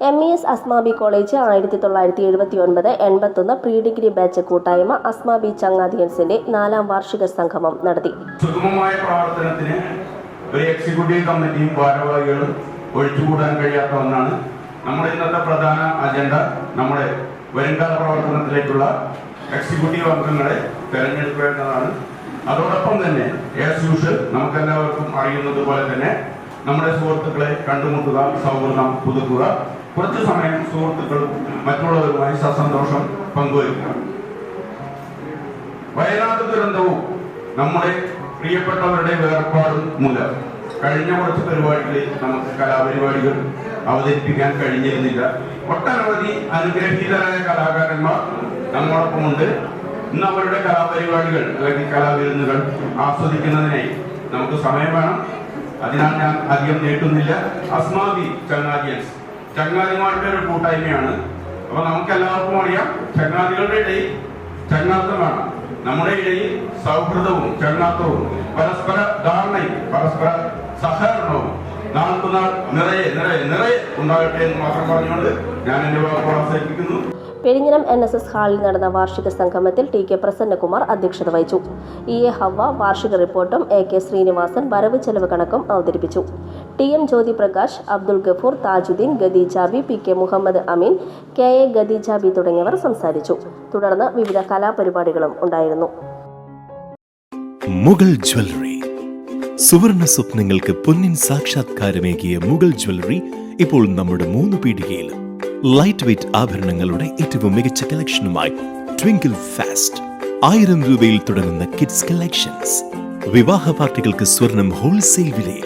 M E S Asmabi college ആയിരത്തി തൊള്ളായിരത്തി എഴുപത്തി ഒൻപത് എൺപത്തൊന്ന് പ്രീ ഡിഗ്രി ബാച്ച് കൂട്ടായ്മ അസ്മാബി ചങ്ങാതിയൻസിന്റെ നാലാം വാർഷിക സംഗമം നടത്തി. സുഗമമായ പ്രവർത്തനത്തിന് ഒരു എക്സിക്യൂട്ടീവ് കമ്മിറ്റിയും ഭാരവാഹികളും ഒഴിച്ചുകൂടാൻ കഴിയാത്ത ഒന്നാണ് നമ്മുടെ ഇന്നത്തെ പ്രധാന അജണ്ട നമ്മുടെ വരുംകാല പ്രവർത്തനത്തിലേക്കുള്ള എക്സിക്യൂട്ടീവ് അംഗങ്ങളെ തെരഞ്ഞെടുക്കുക എന്നതാണ്. അതോടൊപ്പം തന്നെ ആസ് യൂഷ്വൽ നമുക്കെല്ലാവർക്കും അറിയുന്നത് പോലെ തന്നെ നമ്മുടെ സുഹൃത്തുക്കളെ കണ്ടുമുട്ടുക സൗഹൃദം പുതുക്കുക. കുറച്ചു സമയം സുഹൃത്തുക്കളും മറ്റുള്ളവരുമായി സസന്തോഷം പങ്കുവയ്ക്കുക. വയനാട് ദുരന്തവും നമ്മുടെ പ്രിയപ്പെട്ടവരുടെ വേർപാടും മൂലം കഴിഞ്ഞ കുറച്ച് പരിപാടികളിൽ നമുക്ക് കലാപരിപാടികൾ അവതരിപ്പിക്കാൻ കഴിഞ്ഞിരുന്നില്ല. ഒട്ടനവധി അനുഗ്രഹീതരായ കലാകാരന്മാർ നമ്മോടൊപ്പമുണ്ട് ഇന്ന് അവരുടെ കലാപരിപാടികൾ അല്ലെങ്കിൽ കലാവിരുന്നുകൾ ആസ്വദിക്കുന്നതിനായി നമുക്ക് സമയം വേണം. അതിനാൽ ഞാൻ അധികം നീട്ടുന്നില്ല. അസ്മാബി ചങ്ങാതിയൻസ് ചങ്ങാതിമാരുടെ ഒരു കൂട്ടായ്മയാണ്. അപ്പൊ നമുക്ക് എല്ലാവർക്കും അറിയാം ചങ്ങാതികളുടെ ഇടയിൽ ചങ്ങാത്തം വേണം. നമ്മുടെ ഇടയിൽ സൗഹൃദവും ചങ്ങാത്തവും പരസ്പര ധാരണയും പരസ്പര സഹകരണവും നാൾക്കുനാൾ ഞാൻ പെരിഞ്ഞനം എൻ എസ് എസ് ഹാളിൽ നടന്ന വാർഷിക സംഗമത്തിൽ ടി കെ പ്രസന്നകുമാർ അധ്യക്ഷത വഹിച്ചു. ഇ എ ഹവ വാർഷിക റിപ്പോർട്ടും എ കെ ശ്രീനിവാസൻ വരവ് ചെലവ് കണക്കും അവതരിപ്പിച്ചു. T M Jyothiprakash Abdul Gafoor Thajudheen Gadheejabi P K Muhammad Ameen K A Gadheejabi തുടങ്ങിയവർ സംസാരിച്ചു. തുടർന്ന് വിവിധ കലാപരിപാടികളും ഉണ്ടായിരുന്നു. മുഗൾ ജ്വല്ലറി. സുവർണ സ്വപ്നങ്ങൾക്ക് പൊന്നിൻ സാക്ഷാത്കാരമേകിയ മുഗൾ ജ്വല്ലറി ഇപ്പോൾ നമ്മുടെ മൂന്ന് പീടികയിലും ലൈറ്റ് വെയ്റ്റ് ആഭരണങ്ങളുടെ ഏറ്റവും മികച്ച കളക്ഷനുമായി ട്വിങ്കിൾ ഫാസ്റ്റ് ആയിരം രൂപയിൽ തുടങ്ങുന്ന കിഡ്സ് കളക്ഷൻസ് വിവാഹ പാർട്ടികൾക്ക് സ്വർണം ഹോൾസെയിൽ വിലയിൽ